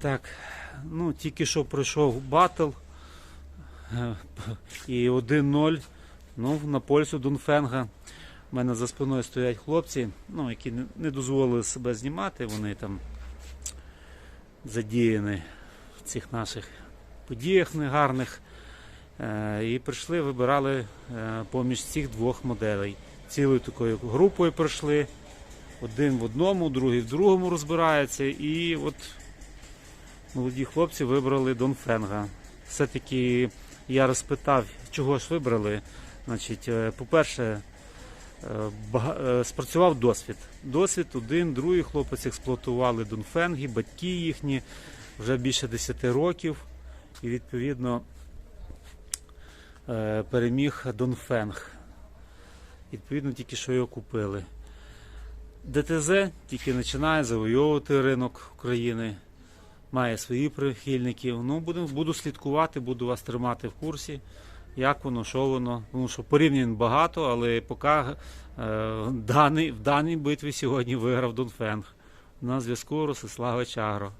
Так, ну тільки що пройшов батл е, і 1-0. Ну, на пользу Дунфенга. У мене за спиною стоять хлопці, ну, які не- дозволили себе знімати. Вони там задіяні в цих наших подіях негарних. Е, І прийшли, вибирали е, поміж цих двох моделей. Цілою такою групою пройшли. Один в одному, другий в другому розбирається. І от молоді хлопці вибрали Донфенга. Все-таки я розпитав, чого ж вибрали. Значить, е, по-перше, е, е, спрацював досвід. Досвід один, другий хлопець експлуатували Донфенги, батьки їхні вже більше 10 років. І відповідно переміг Донфенг. Відповідно, тільки що його купили. ДТЗ тільки починає завойовувати ринок України, має свої прихильників. Ну, буду, буду слідкувати, буду вас тримати в курсі, як воно, що воно. Тому що порівнянь багато, але поки е, даний, в даній битві сьогодні виграв Донфенг. На зв'язку Ростиславич Агро.